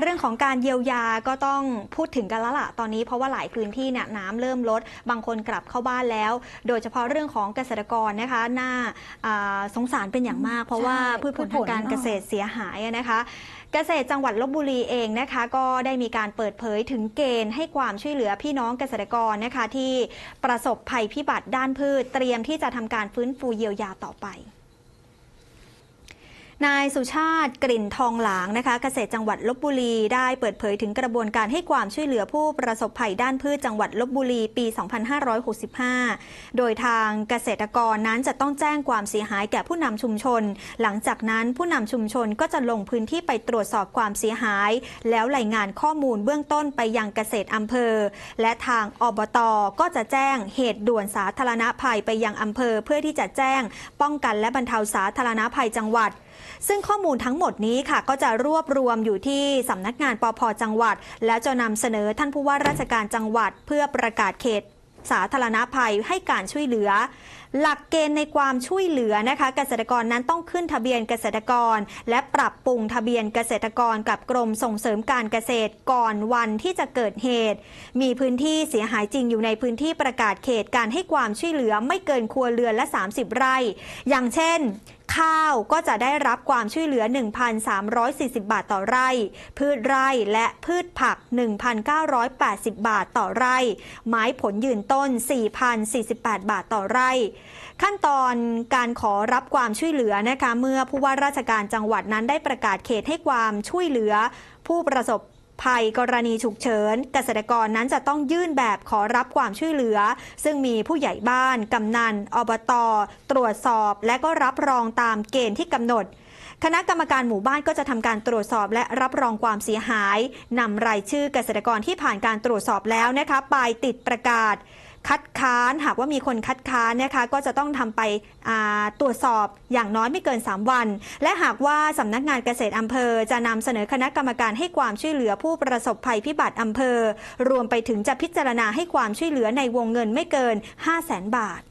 เรื่องของการเยียวยาก็ต้องพูดถึงกันแล้วล่ะตอนนี้เพราะว่าหลายพื้นที่เนี่ยน้ำเริ่มลด บางคนกลับเข้าบ้านแล้ว โดยเฉพาะเรื่องของเกษตรกรนะคะน่าอ่าสงสารเป็นอย่างมาก เพราะว่าใช่พืชผลทางการพืชผลเกษตรเสียหายอะนะคะเกษตรจังหวัดลบบุรีเองนะคะ ก็ได้มีการเปิดเผยถึงเกณฑ์ให้ความช่วยเหลือพี่น้องเกษตรกรนะคะ ที่ประสบภัยพิบัติด้านพืชเตรียมที่จะทำการฟื้นฟูเยียวยาต่อไป นายสุชาติกลิ่นทองหลางนะคะ เกษตรจังหวัดลบบุรี ได้เปิดเผยถึงกระบวนการให้ความช่วยเหลือผู้ประสบภัยด้านพืชจังหวัดลบบุรีปี 2565 โดยทางเกษตรกรนั้นจะต้องแจ้งความเสียหายแก่ผู้นำชุมชน หลังจากนั้นผู้นำชุมชนก็จะลงพื้นที่ไปตรวจสอบความเสียหาย แล้วรายงานข้อมูลเบื้องต้นไปยังเกษตรอำเภอ และทางอบตก็จะแจ้งเหตุด่วนสาธารณภัยไปยังอำเภอ เพื่อที่จะแจ้ง ป้องกันและบรรเทาสาธารณภัยจังหวัด ซึ่งข้อมูลทั้งหมดนี้ค่ะ ก็จะรวบรวมอยู่ที่สำนักงานปพจังหวัด แล้วจะนำเสนอท่านผู้ว่าราชการจังหวัด เพื่อประกาศเขตสาธารณภัยให้การช่วยเหลือ หลักเกณฑ์ในความช่วยเหลือนะคะเกษตรกรนั้นต้องขึ้นทะเบียนเกษตรกร และปรับปรุงทะเบียนเกษตรกรกับกรมส่งเสริมการเกษตรก่อนวันที่จะเกิดเหตุ มีพื้นที่เสียหายจริงอยู่ในพื้นที่ประกาศเขตการให้ความช่วยเหลือไม่เกินครัวเรือนละ 30 ไร่ อย่างเช่น ข้าวก็จะได้รับความช่วยเหลือ 1,340 บาทต่อไร่ พืชไร่และพืชผัก 1,980 บาทต่อไร่ ไม้ผลยืนต้น 4,048 บาทต่อไร่ ขั้นตอนการขอรับความช่วยเหลือนะคะเมื่อผู้ว่าราชการจังหวัดนั้นได้ประกาศเขตให้ความช่วยเหลือผู้ประสบ ภัยกรณีฉุกเฉิน เกษตรกรนั้นจะต้องยื่นแบบขอรับความช่วยเหลือ ซึ่งมีผู้ใหญ่บ้าน กำนัน อบตตรวจสอบ และก็รับรองตามเกณฑ์ที่กำหนด คณะกรรมการหมู่บ้านก็จะทำการตรวจสอบและรับรองความเสียหายนำรายชื่อเกษตรกรที่ผ่านการตรวจสอบแล้วนะคะไปติดประกาศ คัดค้านหากว่ามีคนคัดค้านนะคะก็จะต้องทำไปาตรวจสอบอย่างน้อยไม่เกิน 3 วัน และหากว่าสำนักงานเกษตรอำเภอ จะนำเสนอคณะกรรมการให้ความช่วยเหลือผู้ประสบภัยพิบัติอำเภอ รวมไปถึงจะพิจารณาให้ความช่วยเหลือในวงเงินไม่เกิน 5 0 0 0 0 0 บาท